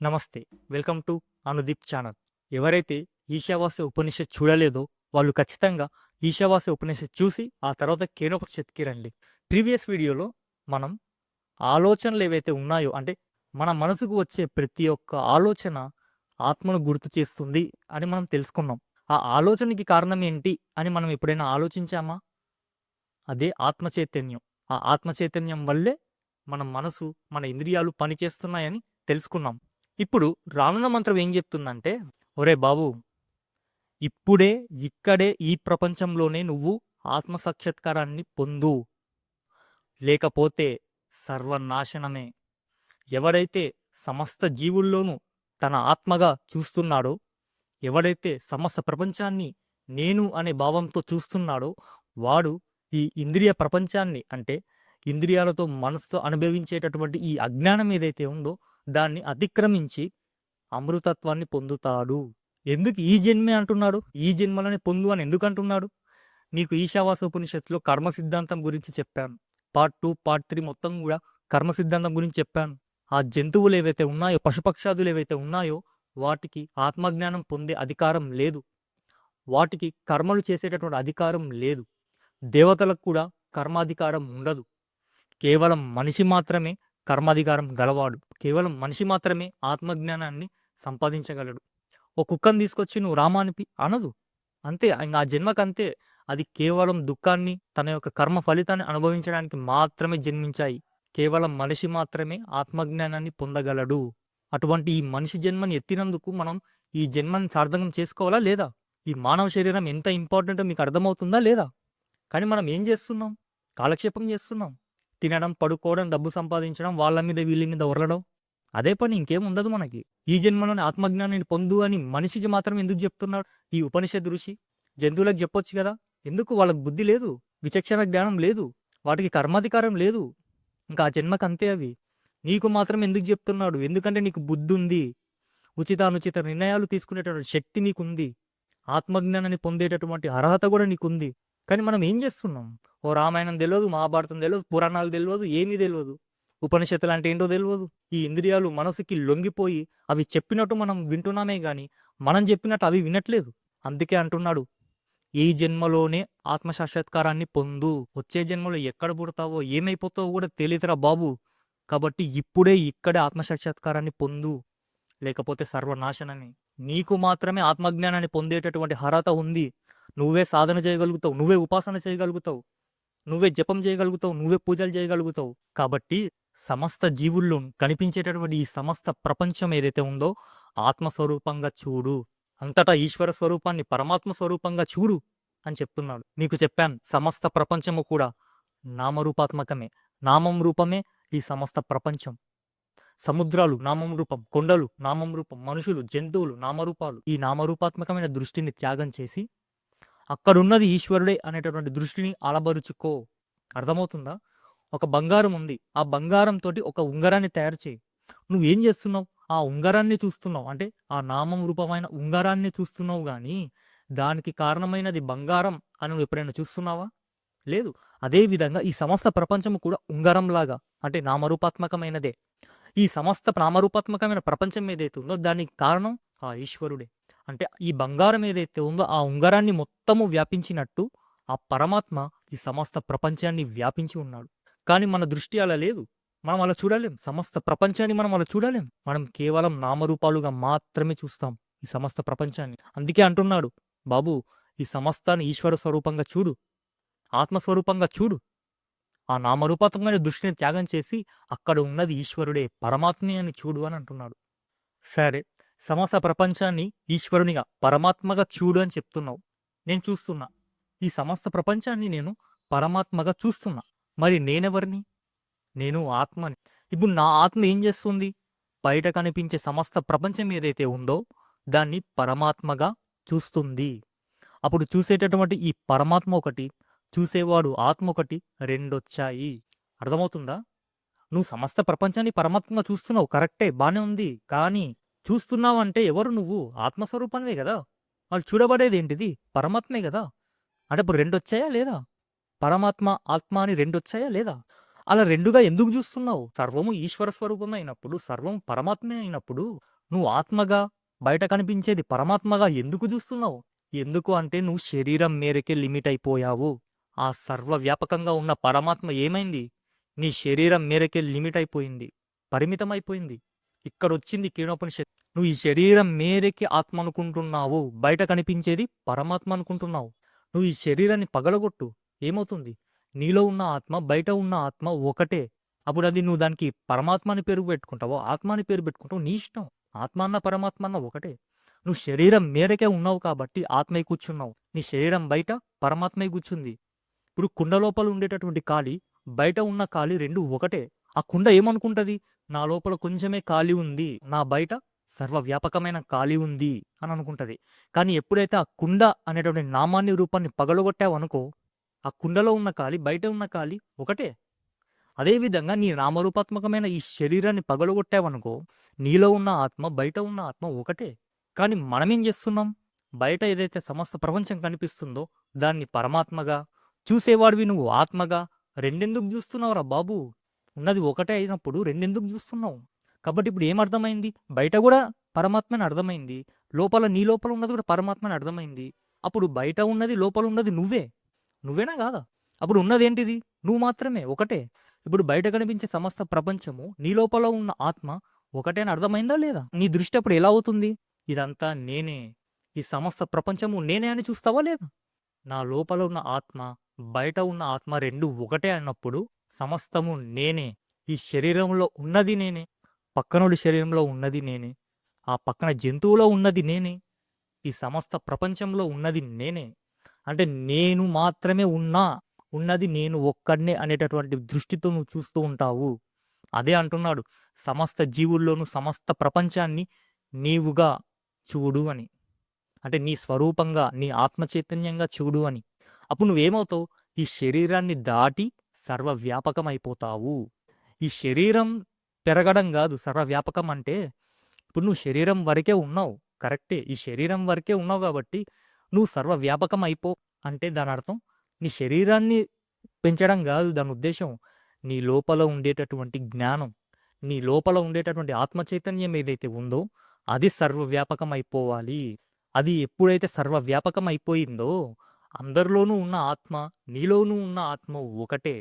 నమస్తే welcome to Anudeep channel. ఎవరైతే ఈశావాస్య ఉపనిషత్ చూడలేదో వాళ్ళు ఖచ్చితంగా ఈశావాస్య ఉపనిషత్ చూసి ఆ తర్వాత కేనోపనిషత్కి రండి. ప్రీవియస్ వీడియోలో మనం ఆలోచనలు ఏవైతే ఉన్నాయో అంటే మన మనసుకు వచ్చే ప్రతి ఒక్క ఆలోచన ఆత్మను గుర్తు చేస్తుంది అని మనం తెలుసుకున్నాం. ఆ ఆలోచనకి కారణం ఏంటి అని మనం ఎప్పుడైనా ఆలోచించామా? అదే ఆత్మ చైతన్యం. ఆ ఆత్మ చైతన్యం వల్లే మన మనసు మన ఇంద్రియాలు పనిచేస్తున్నాయని తెలుసుకున్నాం. ఇప్పుడు రానున్న మంత్రం ఏం చెప్తుందంటే ఒరే బాబు ఇప్పుడే ఇక్కడే ఈ ప్రపంచంలోనే నువ్వు ఆత్మ సాక్షాత్కారాన్ని పొందు. లేకపోతే సర్వనాశనమే. ఎవడైతే సమస్త జీవుల్లోనూ తన ఆత్మగా చూస్తున్నాడో ఎవడైతే సమస్త ప్రపంచాన్ని నేను అనే భావంతో చూస్తున్నాడో వాడు ఈ ఇంద్రియ ప్రపంచాన్ని అంటే ఇంద్రియాలతో మనసుతో అనుభవించేటటువంటి ఈ అజ్ఞానం ఏదైతే ఉందో దాన్ని అతిక్రమించి అమృతత్వాన్ని పొందుతాడు. ఎందుకు ఈ జన్మే అంటున్నాడు? ఈ జన్మలని పొందు అని ఎందుకు అంటున్నాడు నీకు ఈశావాస ఉపనిషత్తులో కర్మ సిద్ధాంతం గురించి చెప్పాను. పార్ట్ టూ పార్ట్ త్రీ మొత్తం కూడా కర్మ సిద్ధాంతం గురించి చెప్పాను. ఆ జంతువులు ఏవైతే ఉన్నాయో పశుపక్షాదులు ఏవైతే ఉన్నాయో వాటికి ఆత్మజ్ఞానం పొందే అధికారం లేదు. వాటికి కర్మలు చేసేటటువంటి అధికారం లేదు. దేవతలకు కూడా కర్మాధికారం ఉండదు. కేవలం మనిషి మాత్రమే కర్మాధికారం గలవాడు. కేవలం మనిషి మాత్రమే ఆత్మజ్ఞానాన్ని సంపాదించగలడు. ఓ కుక్కను తీసుకొచ్చి నువ్వు రామానిపి అనదు. అంతే ఇంకా ఆ జన్మకంతే. అది కేవలం దుఃఖాన్ని తన యొక్క కర్మ ఫలితాన్ని అనుభవించడానికి మాత్రమే జన్మించాయి. కేవలం మనిషి మాత్రమే ఆత్మజ్ఞానాన్ని పొందగలడు. అటువంటి ఈ మనిషి జన్మని ఎత్తినందుకు మనం ఈ జన్మని సార్థకం చేసుకోవాలా లేదా? ఈ మానవ శరీరం ఎంత ఇంపార్టెంటో మీకు అర్థమవుతుందా లేదా? కానీ మనం ఏం చేస్తున్నాం? కాలక్షేపం చేస్తున్నాం. తినడం పడుకోవడం డబ్బు సంపాదించడం వాళ్ళ మీద వీళ్ళ మీద ఉరలడం అదే పని ఇంకేం ఉండదు మనకి. ఈ జన్మలోని ఆత్మజ్ఞానాన్ని పొందు అని మనిషికి మాత్రం ఎందుకు చెప్తున్నాడు ఈ ఉపనిషత్ ఋషి? జంతువులకు చెప్పొచ్చు కదా. ఎందుకు? వాళ్ళకి బుద్ధి లేదు విచక్షణ జ్ఞానం లేదు వాటికి కర్మాధికారం లేదు. ఇంకా ఆ జన్మకు అంతే అవి. నీకు మాత్రం ఎందుకు చెప్తున్నాడు? ఎందుకంటే నీకు బుద్ధి ఉంది ఉచితానుచిత నిర్ణయాలు తీసుకునేటటువంటి శక్తి నీకుంది. ఆత్మజ్ఞానాన్ని పొందేటటువంటి అర్హత కూడా నీకుంది. కానీ మనం ఏం చేస్తున్నాం? ఓ రామాయణం తెలియదు మహాభారతం తెలియదు పురాణాలు తెలియదు ఏమీ తెలియదు ఉపనిషత్తులు అంటే ఏంటో తెలియదు ఈ ఇంద్రియాలు మనసుకి లొంగిపోయి అవి చెప్పినట్టు మనం వింటున్నామే కానీ మనం చెప్పినట్టు అవి వినట్లేదు. అందుకే అంటున్నాడు ఈ జన్మలోనే ఆత్మసాక్షాత్కారాన్ని పొందు. వచ్చే జన్మలో ఎక్కడ పుడతావో ఏమైపోతావో కూడా తెలియదురా బాబు. కాబట్టి ఇప్పుడే ఇక్కడే ఆత్మసాక్షాత్కారాన్ని పొందు. లేకపోతే సర్వనాశనని నీకు మాత్రమే ఆత్మజ్ఞానాన్ని పొందేటటువంటి అర్హత ఉంది. నువ్వే సాధన చేయగలుగుతావు. నువ్వే ఉపాసన చేయగలుగుతావు. నువ్వే జపం చేయగలుగుతావు నువ్వే పూజలు చేయగలుగుతావు. కాబట్టి సమస్త జీవుల్లో కనిపించేటటువంటి ఈ సమస్త ప్రపంచం ఏదైతే ఉందో ఆత్మస్వరూపంగా చూడు. అంతటా ఈశ్వర స్వరూపాన్ని పరమాత్మ స్వరూపంగా చూడు అని చెప్తున్నాడు. నీకు చెప్పాను సమస్త ప్రపంచము కూడా నామరూపాత్మకమే. నామం రూపమే ఈ సమస్త ప్రపంచం. సముద్రాలు నామం రూపం కొండలు నామం రూపం మనుషులు జంతువులు నామరూపాలు ఈ నామరూపాత్మకమైన దృష్టిని త్యాగం చేసి అక్కడున్నది ఈశ్వరుడే అనేటటువంటి దృష్టిని అలబరుచుకో అర్థమవుతుందా? ఒక బంగారం ఉంది. ఆ బంగారంతో ఒక ఉంగరాన్ని తయారు చేయి. నువ్వు ఏం చేస్తున్నావు? ఆ ఉంగరాన్ని చూస్తున్నావు. అంటే ఆ నామం రూపమైన ఉంగరాన్ని చూస్తున్నావు కానీ దానికి కారణమైనది బంగారం అని నువ్వు ఎప్పుడైనా చూస్తున్నావా? లేదు. అదే విధంగా ఈ సమస్త ప్రపంచం కూడా ఉంగరంలాగా అంటే నామరూపాత్మకమైనదే. ఈ సమస్త నామరూపాత్మకమైన ప్రపంచం ఏదైతే ఉందో దానికి కారణం ఆ ఈశ్వరుడే. అంటే ఈ బంగారం ఏదైతే ఉందో ఆ ఉంగరాన్ని మొత్తము వ్యాపించినట్టు ఆ పరమాత్మ ఈ సమస్త ప్రపంచాన్ని వ్యాపించి ఉన్నాడు. కానీ మన దృష్టి అలా లేదు. మనం అలా చూడలేం. సమస్త ప్రపంచాన్ని మనం అలా చూడలేం. మనం కేవలం నామరూపాలుగా మాత్రమే చూస్తాం ఈ సమస్త ప్రపంచాన్ని. అందుకే అంటున్నాడు బాబు ఈ సమస్తాన్ని ఈశ్వర స్వరూపంగా చూడు. ఆత్మస్వరూపంగా చూడు. ఆ నామరూపాత్మకమైన దృష్టిని త్యాగం చేసి అక్కడ ఉన్నది ఈశ్వరుడే పరమాత్మే అని చూడు అని అంటున్నాడు. సరే సమస్త ప్రపంచాన్ని ఈశ్వరునిగా పరమాత్మగా చూడు అని చెప్తున్నావు. నేను చూస్తున్నా. ఈ సమస్త ప్రపంచాన్ని నేను పరమాత్మగా చూస్తున్నా. మరి నేనెవరిని? నేను ఆత్మని. ఇప్పుడు నా ఆత్మ ఏం చేస్తుంది? బయట కనిపించే సమస్త ప్రపంచం ఏదైతే ఉందో దాన్ని పరమాత్మగా చూస్తుంది. అప్పుడు చూసేటటువంటి ఈ పరమాత్మ ఒకటి చూసేవాడు ఆత్మ ఒకటి రెండొచ్చాయి. అర్థమవుతుందా? నువ్వు సమస్త ప్రపంచాన్ని పరమాత్మగా చూస్తున్నావు కరెక్టే బానే ఉంది. కానీ చూస్తున్నావంటే ఎవరు నువ్వు? ఆత్మస్వరూపమే కదా. వాళ్ళు చూడబడేది ఏంటిది పరమాత్మే కదా. అంటే ఇప్పుడు రెండు వచ్చాయా లేదా? పరమాత్మ ఆత్మ అని రెండు వచ్చాయా లేదా? అలా రెండుగా ఎందుకు చూస్తున్నావు? సర్వము ఈశ్వర స్వరూపమే అయినప్పుడు సర్వం పరమాత్మే అయినప్పుడు నువ్వు ఆత్మగా బయట కనిపించేది పరమాత్మగా ఎందుకు చూస్తున్నావు? ఎందుకు అంటే నువ్వు శరీరం మేరకే లిమిట్ అయిపోయావు. ఆ సర్వవ్యాపకంగా ఉన్న పరమాత్మ ఏమైంది? నీ శరీరం మేరకే లిమిట్ అయిపోయింది. పరిమితమైపోయింది. ఇక్కడొచ్చింది కీణోపనిషత్ నువ్వు ఈ శరీరం మేరకి ఆత్మ అనుకుంటున్నావు బయట కనిపించేది పరమాత్మ అనుకుంటున్నావు నువ్వు ఈ శరీరాన్ని పగలగొట్టు ఏమవుతుంది? నీలో ఉన్న ఆత్మ బయట ఉన్న ఆత్మ ఒకటే. అప్పుడు అది నువ్వు దానికి పరమాత్మ అని పేరు పెట్టుకుంటావో ఆత్మ అని పేరు పెట్టుకుంటావు నీ ఇష్టం. ఆత్మ అన్న పరమాత్మ అన్న ఒకటే. నువ్వు శరీరం మేరకే ఉన్నావు కాబట్టి ఆత్మై కూర్చున్నావు. నీ శరీరం బయట పరమాత్మై కూర్చుంది. ఇప్పుడు కుండలోపల ఉండేటటువంటి ఖాళీ బయట ఉన్న ఖాళీ రెండు ఒకటే. ఆ కుండ ఏమనుకుంటది? నా లోపల కొంచెమే ఖాళీ ఉంది. నా బయట సర్వవ్యాపకమైన ఖాళీ ఉంది అని అనుకుంటది కానీ ఎప్పుడైతే ఆ కుండ అనేటువంటి నామాన్ని రూపాన్ని పగలగొట్టావనుకో ఆ కుండలో ఉన్న ఖాళీ బయట ఉన్న ఖాళీ ఒకటే. అదేవిధంగా నీ నామరూపాత్మకమైన ఈ శరీరాన్ని పగలగొట్టావనుకో నీలో ఉన్న ఆత్మ బయట ఉన్న ఆత్మ ఒకటే. కానీ మనమేం చేస్తున్నాం? బయట ఏదైతే సమస్త ప్రపంచం కనిపిస్తుందో దాన్ని పరమాత్మగా చూసేవాడివి నువ్వు ఆత్మగా రెండెందుకు చూస్తున్నావురా బాబు? ఉన్నది ఒకటే అయినప్పుడు రెండెందుకు చూస్తున్నావు? కాబట్టి ఇప్పుడు ఏమర్థమైంది బయట కూడా పరమాత్మని అర్థమైంది. లోపల నీ లోపల ఉన్నది కూడా పరమాత్మని అర్థమైంది. అప్పుడు బయట ఉన్నది లోపల ఉన్నది నువ్వే. నువ్వేనా కాదా? అప్పుడు ఉన్నది ఏంటిది నువ్వు మాత్రమే ఒకటే. ఇప్పుడు బయట కనిపించే సమస్త ప్రపంచము నీ లోపల ఉన్న ఆత్మ ఒకటే అని అర్థమైందా లేదా? నీ దృష్టి అప్పుడు ఎలా అవుతుంది? ఇదంతా నేనే. ఈ సమస్త ప్రపంచము నేనే అని చూస్తావా లేదా? నా లోపల ఉన్న ఆత్మ బయట ఉన్న ఆత్మ రెండు ఒకటే అన్నప్పుడు సమస్తము నేనే. ఈ శరీరంలో ఉన్నది నేనే. పక్కనోడి శరీరంలో ఉన్నది నేనే. ఆ పక్కన జంతువులో ఉన్నది నేనే. ఈ సమస్త ప్రపంచంలో ఉన్నది నేనే. అంటే నేను మాత్రమే ఉన్నా ఉన్నది నేను ఒక్కడనే అనేటటువంటి దృష్టితో నువ్వు చూస్తూ ఉంటావు. అదే అంటున్నాడు. సమస్త జీవుల్లోనూ సమస్త ప్రపంచాన్ని నీవుగా చూడు అని. అంటే నీ స్వరూపంగా నీ ఆత్మ చైతన్యంగా చూడు అని. అప్పుడు నువ్వేమవుతావు? ఈ శరీరాన్ని దాటి సర్వవ్యాపకమైపోతావు. ఈ శరీరం పెరగడం కాదు సర్వవ్యాపకం అంటే ఇప్పుడు నువ్వు శరీరం వరకే ఉన్నావు కరెక్టే. ఈ శరీరం వరకే ఉన్నావు కాబట్టి నువ్వు సర్వవ్యాపకం అయిపో అంటే దాని అర్థం నీ శరీరాన్ని పెంచడం కాదు దాని ఉద్దేశం. నీ లోపల ఉండేటటువంటి జ్ఞానం నీ లోపల ఉండేటటువంటి ఆత్మ చైతన్యం ఏదైతే ఉందో అది సర్వవ్యాపకం అయిపోవాలి అది ఎప్పుడైతే సర్వవ్యాపకం అయిపోయిందో అందరిలోనూ ఉన్న ఆత్మ నీలోనూ ఉన్న ఆత్మ ఒకటే.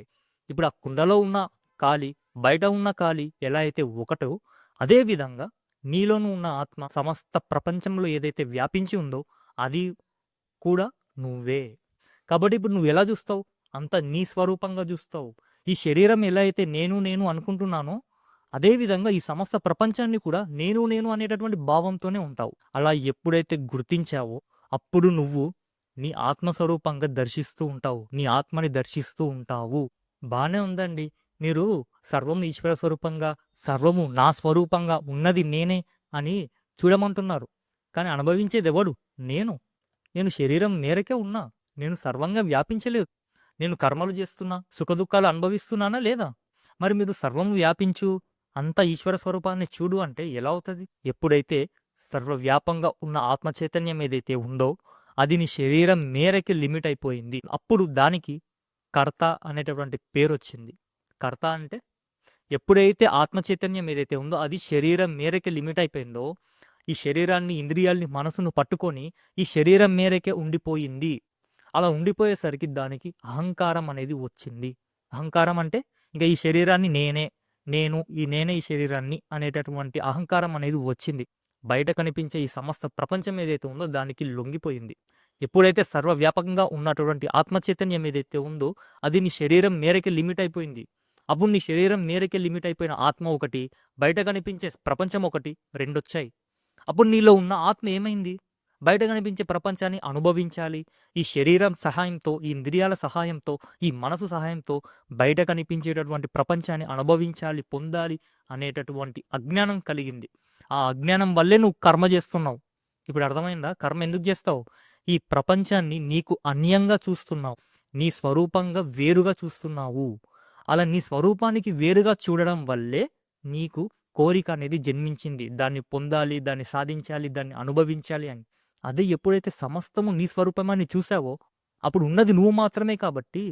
ఇప్పుడు ఆ కుండలో ఉన్న కాలి బయట ఉన్న కాలి ఎలా అయితే ఒకటో అదే విధంగా నీలోనూ ఉన్న ఆత్మ సమస్త ప్రపంచంలో ఏదైతే వ్యాపించి ఉందో అది కూడా నువ్వే. కాబట్టి ఇప్పుడు నువ్వు ఎలా చూస్తావు? అంత నీ స్వరూపంగా చూస్తావు. ఈ శరీరం ఎలా అయితే నేను నేను అనుకుంటున్నానో అదే విధంగా ఈ సమస్త ప్రపంచాన్ని కూడా నేను నేను అనేటటువంటి భావంతోనే ఉంటావు. అలా ఎప్పుడైతే గుర్తించావో అప్పుడు నువ్వు నీ ఆత్మస్వరూపంగా దర్శిస్తూ ఉంటావు. నీ ఆత్మని దర్శిస్తూ ఉంటావు. బాగానే ఉందండి. మీరు సర్వం ఈశ్వర స్వరూపంగా సర్వము నా స్వరూపంగా ఉన్నది నేనే అని చూడమంటున్నారు. కానీ అనుభవించేది ఎవడు నేను. నేను శరీరం మేరకే ఉన్నా. నేను సర్వంగా వ్యాపించలేదు. నేను కర్మలు చేస్తున్నా సుఖదుఖాలు అనుభవిస్తున్నానా లేదా? మరి మీరు సర్వం వ్యాపించు అంత ఈశ్వర స్వరూపాన్ని చూడు అంటే ఎలా అవుతుంది? ఎప్పుడైతే సర్వవ్యాపంగా ఉన్న ఆత్మ చైతన్యం ఏదైతే ఉందో అది నీ శరీరం మేరకి లిమిట్ అయిపోయింది. అప్పుడు దానికి కర్త అనేటటువంటి పేరు వచ్చింది కర్త అంటే ఎప్పుడైతే ఆత్మ చైతన్యం ఏదైతే ఉందో అది శరీరం మేరకి లిమిట్ అయిపోయిందో ఈ శరీరాన్ని ఇంద్రియాల్ని మనసును పట్టుకొని ఈ శరీరం మేరకే ఉండిపోయింది. అలా ఉండిపోయేసరికి దానికి అహంకారం అనేది వచ్చింది. అహంకారం అంటే ఇంకా ఈ శరీరాన్ని నేనే నేను ఈ నేనే ఈ శరీరాన్ని అనేటటువంటి అహంకారం అనేది వచ్చింది. బయట కనిపించే ఈ సమస్త ప్రపంచం ఏదైతే ఉందో దానికి లొంగిపోయింది. ఎప్పుడైతే సర్వవ్యాపకంగా ఉన్నటువంటి ఆత్మ చైతన్యం ఏదైతే ఉందో అది నీ శరీరం మేరకే లిమిట్ అయిపోయింది. అప్పుడు నీ శరీరం మేరకే లిమిట్ అయిపోయిన ఆత్మ ఒకటి బయట కనిపించే ప్రపంచం ఒకటి రెండొచ్చాయి. అప్పుడు నీలో ఉన్న ఆత్మ ఏమైంది? బయట కనిపించే ప్రపంచాన్ని అనుభవించాలి. ఈ శరీరం సహాయంతో ఈ ఇంద్రియాల సహాయంతో ఈ మనసు సహాయంతో బయట కనిపించేటటువంటి ప్రపంచాన్ని అనుభవించాలి పొందాలి అనేటటువంటి అజ్ఞానం కలిగింది. ఆ అజ్ఞానం వల్లే నువ్వు కర్మ చేస్తున్నావు. ఇప్పుడు అర్థమైందా? కర్మ ఎందుకు చేస్తావు? ఈ ప్రపంచాన్ని నీకు అన్యంగా చూస్తున్నావు. నీ స్వరూపంగా వేరుగా చూస్తున్నావు. అలా నీ స్వరూపానికి వేరుగా చూడడం వల్లే నీకు కోరిక అనేది జన్మించింది. దాన్ని పొందాలి దాన్ని సాధించాలి దాన్ని అనుభవించాలి అని. అదే ఎప్పుడైతే సమస్తము నీ స్వరూపమని చూసావో అప్పుడు ఉన్నది నువ్వు మాత్రమే కాబట్టి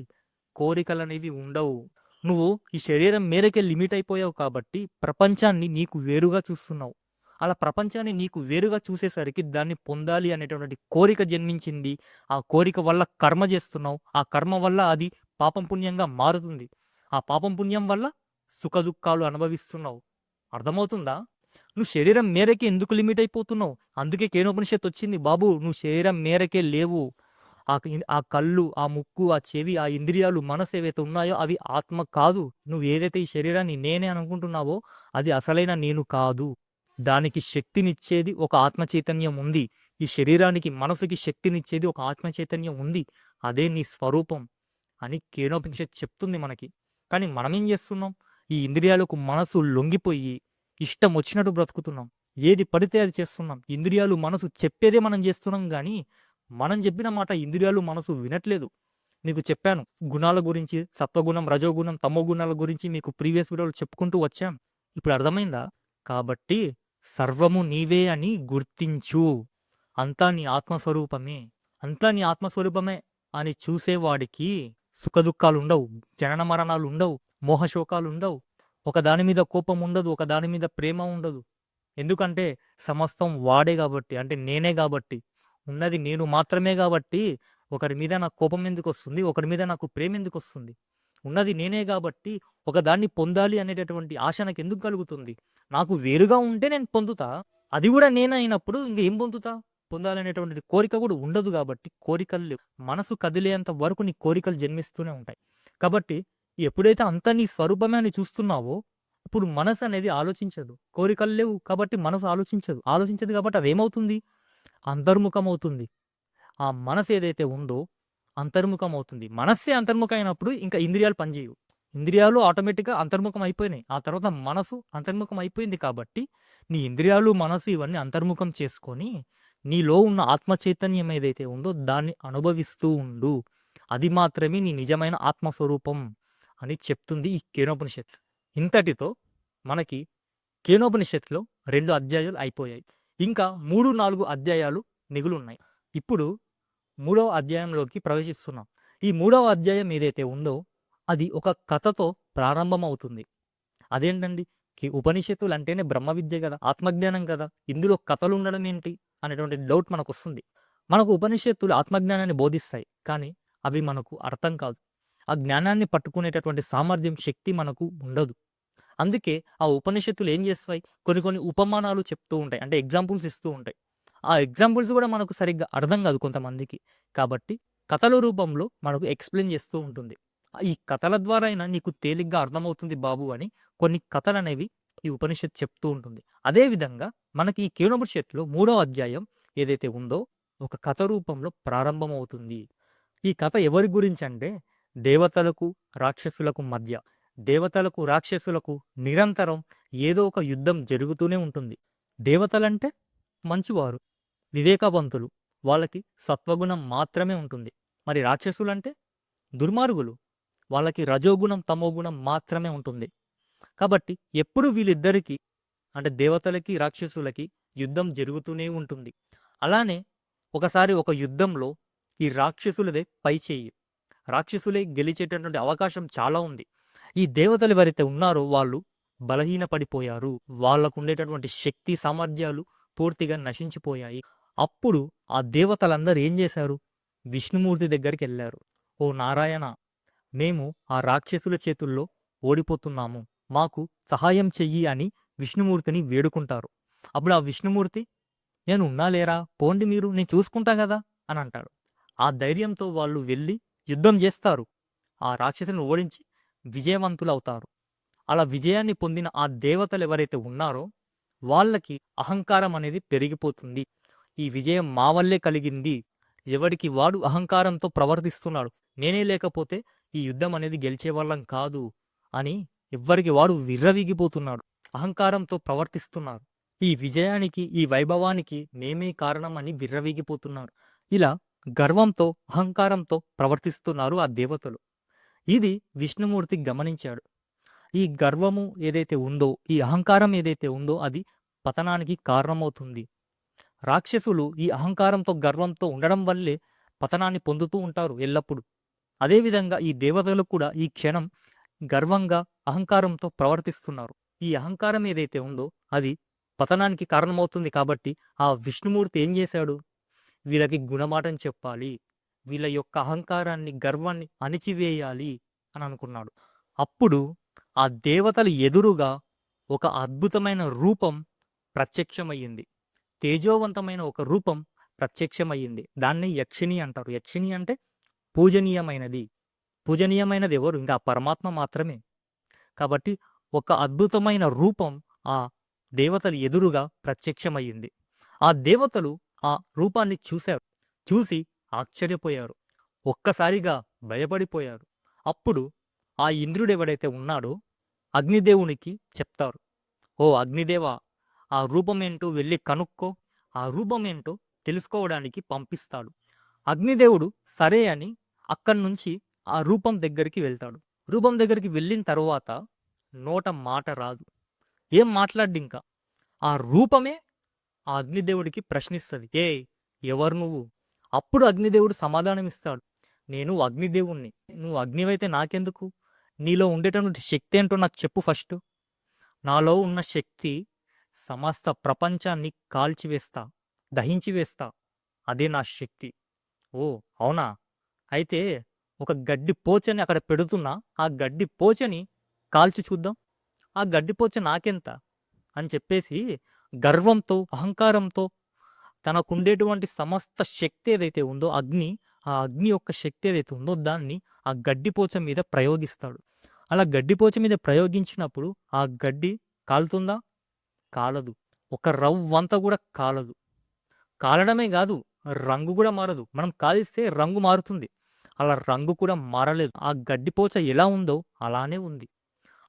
కోరికలు అనేవి ఉండవు. నువ్వు ఈ శరీరం మేరకే లిమిట్ అయిపోయావు కాబట్టి ప్రపంచాన్ని నీకు వేరుగా చూస్తున్నావు. అలా ప్రపంచాన్ని నీకు వేరుగా చూసేసరికి దాన్ని పొందాలి అనేటువంటి కోరిక జన్మించింది. ఆ కోరిక వల్ల కర్మ చేస్తున్నావు. ఆ కర్మ వల్ల అది పాపం పుణ్యంగా మారుతుంది. ఆ పాపం పుణ్యం వల్ల సుఖదుఖాలు అనుభవిస్తున్నావు. అర్థమవుతుందా? నువ్వు శరీరం మేరకే ఎందుకు లిమిట్ అయిపోతున్నావు? అందుకే కేనోపనిషత్ వచ్చింది బాబు నువ్వు శరీరం మేరకే లేవు. ఆ ఆ కళ్ళు ఆ ముక్కు ఆ చెవి ఆ ఇంద్రియాలు మనసు ఏవైతే ఉన్నాయో అవి ఆత్మ కాదు. నువ్వు ఏదైతే ఈ శరీరాన్ని నేనే అనుకుంటున్నావో అది అసలైన నేను కాదు. దానికి శక్తినిచ్చేది ఒక ఆత్మ చైతన్యం ఉంది. ఈ శరీరానికి మనసుకి శక్తినిచ్చేది ఒక ఆత్మ చైతన్యం ఉంది. అదే నీ స్వరూపం అని కేనోపించ చెప్తుంది మనకి. కానీ మనం ఏం చేస్తున్నాం? ఈ ఇంద్రియాలకు మనసు లొంగిపోయి ఇష్టం వచ్చినట్టు బ్రతుకుతున్నాం. ఏది పడితే అది చేస్తున్నాం. ఇంద్రియాలు మనసు చెప్పేదే మనం చేస్తున్నాం కానీ మనం చెప్పిన మాట ఇంద్రియాలు మనసు వినట్లేదు. మీకు చెప్పాను గుణాల గురించి సత్వగుణం రజోగుణం తమోగుణాల గురించి మీకు ప్రీవియస్ వీడియోలు చెప్పుకుంటూ వచ్చాం. ఇప్పుడు అర్థమైందా? కాబట్టి సర్వము నీవే అని గుర్తించు. అంతా నీ ఆత్మస్వరూపమే. అంతా నీ ఆత్మస్వరూపమే అని చూసేవాడికి సుఖదుఖాలు ఉండవు జనన మరణాలు ఉండవు మోహశోకాలు ఉండవు ఒక దాని మీద కోపం ఉండదు ఒక దాని మీద ప్రేమ ఉండదు. ఎందుకంటే సమస్తం వాడే కాబట్టి అంటే నేనే కాబట్టి. ఉన్నది నేను మాత్రమే కాబట్టి ఒకరి మీద నాకు కోపం ఎందుకు వస్తుంది ఒకరి మీద నాకు ప్రేమ ఎందుకు వస్తుంది ఉన్నది నేనే కాబట్టి ఒకదాన్ని పొందాలి అనేటటువంటి ఆశ నాకు ఎందుకు కలుగుతుంది? నాకు వేరుగా ఉంటే నేను పొందుతా అది కూడా నేనైనప్పుడు అయినప్పుడు ఇంకేం పొందుతా? పొందాలనేటువంటి కోరిక కూడా ఉండదు కాబట్టి కోరికలు లేవు. మనసు కదిలేంత వరకు నీ కోరికలు జన్మిస్తూనే ఉంటాయి. కాబట్టి ఎప్పుడైతే అంత నీ స్వరూపమే అని చూస్తున్నావో ఇప్పుడు మనసు అనేది ఆలోచించదు. కోరికలు లేవు కాబట్టి మనసు ఆలోచించదు. ఆలోచించదు కాబట్టి అవేమవుతుంది? అంతర్ముఖం అవుతుంది ఆ మనసు ఏదైతే ఉందో అంతర్ముఖం అవుతుంది. మనస్సే అంతర్ముఖం అయినప్పుడు ఇంకా ఇంద్రియాలు పనిచేయవు. ఇంద్రియాలు ఆటోమేటిక్గా అంతర్ముఖం అయిపోయినాయి. ఆ తర్వాత మనసు అంతర్ముఖం అయిపోయింది కాబట్టి నీ ఇంద్రియాలు మనసు ఇవన్నీ అంతర్ముఖం చేసుకొని నీలో ఉన్న ఆత్మ చైతన్యం ఏదైతే ఉందో దాన్ని అనుభవిస్తూ ఉండు. అది మాత్రమే నీ నిజమైన ఆత్మస్వరూపం అని చెప్తుంది ఈ కేనోపనిషత్. ఇంతటితో మనకి కేనోపనిషత్తులో రెండు అధ్యాయాలు అయిపోయాయి. ఇంకా మూడు నాలుగు అధ్యాయాలు మిగులున్నాయి. ఇప్పుడు మూడవ అధ్యాయంలోకి ప్రవేశిస్తున్నాం. ఈ మూడవ అధ్యాయం ఏదైతే ఉందో అది ఒక కథతో ప్రారంభమవుతుంది. అదేంటండి? ఉపనిషత్తులు అంటేనే బ్రహ్మ విద్య కదా ఆత్మజ్ఞానం కదా ఇందులో కథలు ఉండడం ఏంటి అనేటువంటి డౌట్ మనకు వస్తుంది మనకు ఉపనిషత్తులు ఆత్మజ్ఞానాన్ని బోధిస్తాయి కానీ అవి మనకు అర్థం కాదు. ఆ జ్ఞానాన్ని పట్టుకునేటటువంటి సామర్థ్యం శక్తి మనకు ఉండదు. అందుకే ఆ ఉపనిషత్తులు ఏం చేస్తాయి? కొన్ని కొన్ని ఉపమానాలు చెప్తూ ఉంటాయి. అంటే ఎగ్జాంపుల్స్ ఇస్తూ ఉంటాయి. ఆ ఎగ్జాంపుల్స్ కూడా మనకు సరిగ్గా అర్థం కాదు కొంతమందికి. కాబట్టి కథల రూపంలో మనకు ఎక్స్ప్లెయిన్ చేస్తూ ఉంటుంది. ఈ కథల ద్వారా అయినా నీకు తేలిగ్గా అర్థమవుతుంది బాబు అని కొన్ని కథలు అనేవి ఈ ఉపనిషత్ చెప్తూ ఉంటుంది. అదేవిధంగా మనకి ఈ కేనోపనిషత్తులో మూడవ అధ్యాయం ఏదైతే ఉందో ఒక కథ రూపంలో ప్రారంభమవుతుంది. ఈ కథ ఎవరి గురించి అంటే దేవతలకు రాక్షసులకు మధ్య దేవతలకు రాక్షసులకు నిరంతరం ఏదో ఒక యుద్ధం జరుగుతూనే ఉంటుంది. దేవతలంటే మంచివారు వివేకవంతులు. వాళ్ళకి సత్వగుణం మాత్రమే ఉంటుంది. మరి రాక్షసులంటే? దుర్మార్గులు. వాళ్ళకి రజోగుణం తమోగుణం మాత్రమే ఉంటుంది. కాబట్టి ఎప్పుడు వీళ్ళిద్దరికీ అంటే దేవతలకి రాక్షసులకి యుద్ధం జరుగుతూనే ఉంటుంది. అలానే ఒకసారి ఒక యుద్ధంలో ఈ రాక్షసులదే పై చేయి. రాక్షసులే గెలిచేటటువంటి అవకాశం చాలా ఉంది. ఈ దేవతలు ఎవరైతే ఉన్నారో వాళ్ళు బలహీనపడిపోయారు. వాళ్ళకు ఉండేటటువంటి శక్తి సామర్థ్యాలు పూర్తిగా నశించిపోయాయి. అప్పుడు ఆ దేవతలందరూ ఏం చేశారు? విష్ణుమూర్తి దగ్గరికి వెళ్ళారు. ఓ నారాయణ మేము ఆ రాక్షసుల చేతుల్లో ఓడిపోతున్నాము. మాకు సహాయం చెయ్యి అని విష్ణుమూర్తిని వేడుకుంటారు. అప్పుడు ఆ విష్ణుమూర్తి నేను ఉన్నా లేరా? పోండి మీరు నేను చూసుకుంటా కదా? అని అంటాడు. ఆ ధైర్యంతో వాళ్ళు వెళ్ళి యుద్ధం చేస్తారు. ఆ రాక్షసుని ఓడించి విజయవంతులు అవుతారు అలా విజయాన్ని పొందిన ఆ దేవతలు ఎవరైతే ఉన్నారో వాళ్ళకి అహంకారం అనేది పెరిగిపోతుంది. ఈ విజయం మా వల్లే కలిగింది. ఎవడికి వాడు అహంకారంతో ప్రవర్తిస్తున్నాడు. నేనే లేకపోతే ఈ యుద్ధం అనేది గెలిచేవాళ్ళం కాదు అని ఎవ్వరికి వాడు విర్రవీగిపోతున్నాడు. అహంకారంతో ప్రవర్తిస్తున్నారు. ఈ విజయానికి ఈ వైభవానికి మేమే కారణం అని విర్రవీగిపోతున్నారు. ఇలా గర్వంతో అహంకారంతో ప్రవర్తిస్తున్నారు ఆ దేవతలు. ఇది విష్ణుమూర్తి గమనించాడు. ఈ గర్వము ఏదైతే ఉందో ఈ అహంకారం ఏదైతే ఉందో అది పతనానికి కారణమవుతుంది. రాక్షసులు ఈ అహంకారంతో గర్వంతో ఉండడం వల్లే పతనాన్ని పొందుతూ ఉంటారు ఎల్లప్పుడూ. అదేవిధంగా ఈ దేవతలు కూడా ఈ క్షణం గర్వంగా అహంకారంతో ప్రవర్తిస్తున్నారు. ఈ అహంకారం ఏదైతే ఉందో అది పతనానికి కారణమవుతుంది కాబట్టి ఆ విష్ణుమూర్తి ఏం చేశాడు? వీళ్ళకి గుణమాటం చెప్పాలి. వీళ్ళ యొక్క అహంకారాన్ని గర్వాన్ని అణిచివేయాలి అని అనుకున్నాడు. అప్పుడు ఆ దేవతల ఎదురుగా ఒక అద్భుతమైన రూపం ప్రత్యక్షమయ్యింది. తేజోవంతమైన ఒక రూపం ప్రత్యక్షమయ్యింది. దాన్ని యక్షిణి అంటారు. యక్షిణి అంటే పూజనీయమైనది. పూజనీయమైనది ఎవరు? ఇంకా పరమాత్మ మాత్రమే. కాబట్టి ఒక అద్భుతమైన రూపం ఆ దేవతలు ఎదురుగా ప్రత్యక్షమయ్యింది. ఆ దేవతలు ఆ రూపాన్ని చూశారు. చూసి ఆశ్చర్యపోయారు. ఒక్కసారిగా భయపడిపోయారు. అప్పుడు ఆ ఇంద్రుడు ఎవడైతే ఉన్నాడో అగ్నిదేవునికి చెప్తారు. ఓ అగ్నిదేవ ఆ రూపం ఏంటో వెళ్ళి కనుక్కో ఆ రూపం ఏంటో తెలుసుకోవడానికి పంపిస్తాడు. అగ్నిదేవుడు సరే అని అక్కడి నుంచి ఆ రూపం దగ్గరికి వెళ్తాడు. రూపం దగ్గరికి వెళ్ళిన తర్వాత నోట మాట రాదు. ఏం మాట్లాడి ఇంకా? ఆ రూపమే ఆ అగ్నిదేవుడికి ప్రశ్నిస్తుంది. ఏ ఎవరు నువ్వు? అప్పుడు అగ్నిదేవుడు సమాధానం ఇస్తాడు నేను అగ్నిదేవుణ్ణి. నువ్వు అగ్నివైతే నాకెందుకు? నీలో ఉండేటటువంటి శక్తి ఏంటో నాకు చెప్పు ఫస్ట్. నాలో ఉన్న శక్తి సమస్త ప్రపంచాన్ని కాల్చివేస్తా దహించివేస్తా. అదే నా శక్తి. ఓ అవునా? అయితే ఒక గడ్డి పోచని అక్కడ పెడుతున్నా ఆ గడ్డి పోచని కాల్చి చూద్దాం. ఆ గడ్డి పోచ నాకెంత? అని చెప్పేసి గర్వంతో అహంకారంతో తనకుండేటువంటి సమస్త శక్తి ఏదైతే ఉందో అగ్ని ఆ అగ్ని యొక్క శక్తి ఏదైతే ఉందో దాన్ని ఆ గడ్డిపోచ మీద ప్రయోగిస్తాడు. అలా గడ్డిపోచ మీద ప్రయోగించినప్పుడు ఆ గడ్డి కాలుతుందా? కాలదు. ఒక రవ్వంతా కూడా కాలదు. కాలడమే కాదు రంగు కూడా మారదు. మనం కాలిస్తే రంగు మారుతుంది. అలా రంగు కూడా మారలేదు. ఆ గడ్డిపోచ ఎలా ఉందో అలానే ఉంది.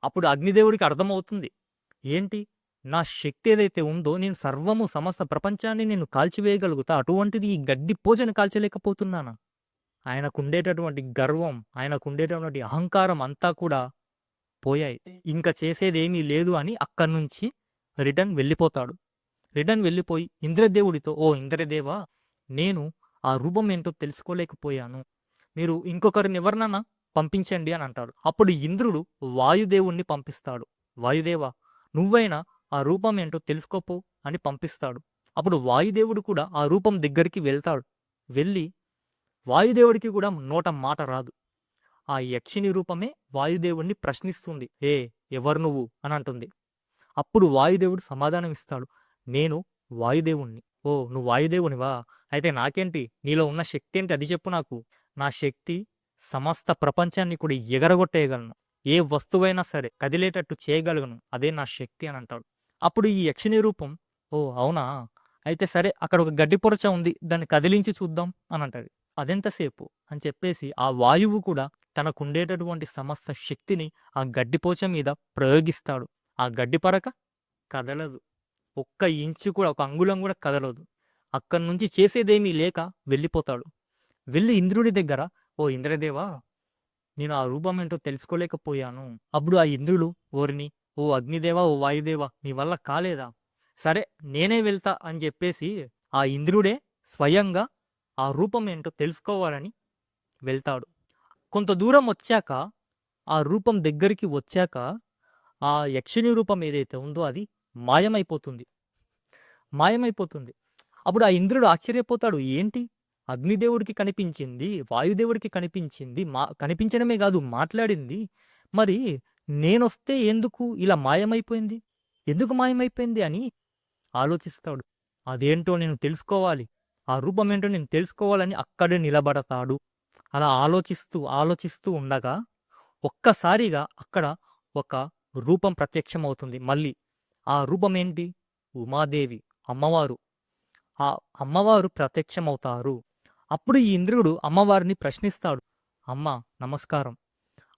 అప్పుడు అగ్నిదేవుడికి అర్థమవుతుంది. ఏంటి? నా శక్తి ఏదైతే ఉందో నేను సర్వము సమస్త ప్రపంచాన్ని నేను కాల్చివేయగలుగుతా. అటువంటిది ఈ గడ్డి పోచని కాల్చలేకపోతున్నానా? ఆయనకుండేటటువంటి గర్వం ఆయనకుండేటటువంటి అహంకారం అంతా కూడా పోయాయి. ఇంకా చేసేదేమీ లేదు అని అక్కడి నుంచి రిటర్న్ వెళ్ళిపోతాడు. రిటర్న్ వెళ్ళిపోయి ఇంద్రదేవుడితో ఓ ఇంద్రదేవా నేను ఆ రూపం ఏంటో తెలుసుకోలేకపోయాను. మీరు ఇంకొకరిని ఎవరినన్నా పంపించండి అని అంటాడు. అప్పుడు ఇంద్రుడు వాయుదేవుణ్ణి పంపిస్తాడు. వాయుదేవ నువ్వైనా ఆ రూపం ఏంటో తెలుసుకోపో అని పంపిస్తాడు. అప్పుడు వాయుదేవుడు కూడా ఆ రూపం దగ్గరికి వెళ్తాడు. వెళ్ళి వాయుదేవుడికి కూడా నోట మాట రాదు. ఆ యక్షిని రూపమే వాయుదేవుణ్ణి ప్రశ్నిస్తుంది. ఏ ఎవరు నువ్వు? అని అంటుంది. అప్పుడు వాయుదేవుడు సమాధానం ఇస్తాడు నేను వాయుదేవుణ్ణి. ఓ నువ్వు వాయుదేవునివా? అయితే నాకేంటి? నీలో ఉన్న శక్తి ఏంటి అది చెప్పు నాకు. నా శక్తి సమస్త ప్రపంచాన్ని కూడా ఎగరగొట్టేయగలను. ఏ వస్తువైనా సరే కదిలేటట్టు చేయగలను అదే నా శక్తి అని అంటాడు. అప్పుడు ఈ యక్షిని రూపం ఓ అవునా? అయితే సరే అక్కడ ఒక గడ్డి పొరచ ఉంది. దాన్ని కదిలించి చూద్దాం అని అంటది. అదెంతసేపు? అని చెప్పేసి ఆ వాయువు కూడా తనకుండేటటువంటి సమస్త శక్తిని ఆ గడ్డిపోచ మీద ప్రయోగిస్తాడు. ఆ గడ్డి పరక కదలదు. ఒక్క ఇంచు కూడా ఒక అంగుళం కూడా కదలదు. అక్కడి నుంచి చేసేదేమీ లేక వెళ్ళిపోతాడు. వెళ్ళి ఇంద్రుడి దగ్గర ఓ ఇంద్రదేవా నేను ఆ రూపం ఏంటో తెలుసుకోలేకపోయాను. అప్పుడు ఆ ఇంద్రుడు ఓరిని ఓ అగ్నిదేవా ఓ వాయుదేవా నీ వల్ల కాలేదా? సరే నేనే వెళ్తా అని చెప్పేసి ఆ ఇంద్రుడే స్వయంగా ఆ రూపం ఏంటో తెలుసుకోవాలని వెళ్తాడు. కొంత దూరం వచ్చాక ఆ రూపం దగ్గరికి వచ్చాక ఆ యక్షిణి రూపం ఏదైతే ఉందో అది మాయమైపోతుంది. మాయమైపోతుంది. అప్పుడు ఆ ఇంద్రుడు ఆశ్చర్యపోతాడు. ఏంటి? అగ్నిదేవుడికి కనిపించింది వాయుదేవుడికి కనిపించింది మా కనిపించడమే కాదు మాట్లాడింది. మరి నేనొస్తే ఎందుకు ఇలా మాయమైపోయింది? ఎందుకు మాయమైపోయింది అని ఆలోచిస్తాడు. అదేంటో నేను తెలుసుకోవాలి. ఆ రూపం ఏంటో నేను తెలుసుకోవాలని అక్కడే నిలబడతాడు. అలా ఆలోచిస్తూ ఆలోచిస్తూ ఉండగా ఒక్కసారిగా అక్కడ ఒక రూపం ప్రత్యక్షమవుతుంది. మళ్ళీ ఆ రూపం ఏంటి ఉమాదేవి అమ్మవారు. ఆ అమ్మవారు ప్రత్యక్షమవుతారు. అప్పుడు ఈ ఇంద్రుడు అమ్మవారిని ప్రశ్నిస్తాడు. అమ్మ నమస్కారం.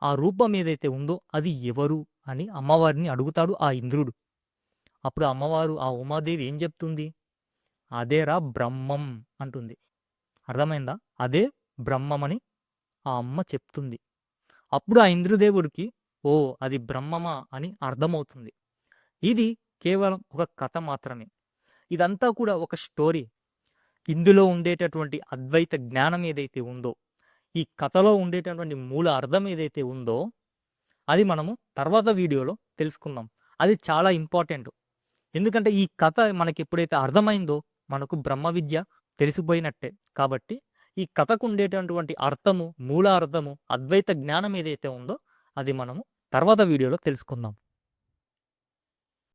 ఆ రూపం ఏదైతే ఉందో అది ఎవరు అని అమ్మవారిని అడుగుతాడు ఆ ఇంద్రుడు. అప్పుడు అమ్మవారు ఆ ఉమాదేవి ఏం చెప్తుంది? అదేరా బ్రహ్మం అంటుంది. అర్థమైందా? అదే బ్రహ్మమని ఆ అమ్మ చెప్తుంది. అప్పుడు ఆ ఇంద్రదేవుడికి ఓ అది బ్రహ్మమా అని అర్థమవుతుంది. ఇది కేవలం ఒక కథ మాత్రమే. ఇదంతా కూడా ఒక స్టోరీ. ఇందులో ఉండేటటువంటి అద్వైత జ్ఞానం ఏదైతే ఉందో ఈ కథలో ఉండేటటువంటి మూల అర్థం ఏదైతే ఉందో అది మనము తర్వాత వీడియోలో తెలుసుకుందాం. అది చాలా ఇంపార్టెంట్. ఎందుకంటే ఈ కథ మనకి ఎప్పుడైతే అర్థమైందో మనకు బ్రహ్మ విద్య తెలిసిపోయినట్టే. కాబట్టి ఈ కథకు ఉండేటటువంటి అర్థము మూల అర్థము అద్వైత జ్ఞానం ఏదైతే ఉందో అది మనము తర్వాత వీడియోలో తెలుసుకుందాం.